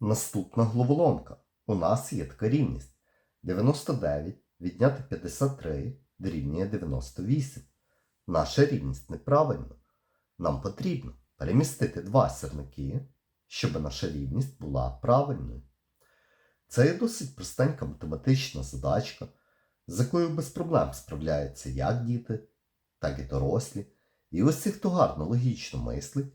Наступна головоломка. У нас є така рівність. 99 відняти 53 дорівнює 98. Наша рівність неправильна. Нам потрібно перемістити два сірники, щоб наша рівність була правильною. Це є досить простенька математична задачка, з якою без проблем справляються як діти, так і дорослі. І усі, хто гарно логічно мислить,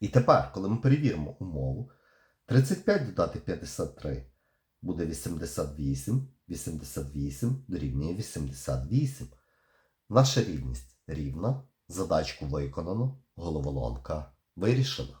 І тепер, коли ми перевіримо умову, 35 додати 53 буде 88, 88 дорівнює 88. Наша рівність рівна, задачку виконано, головоломка вирішена.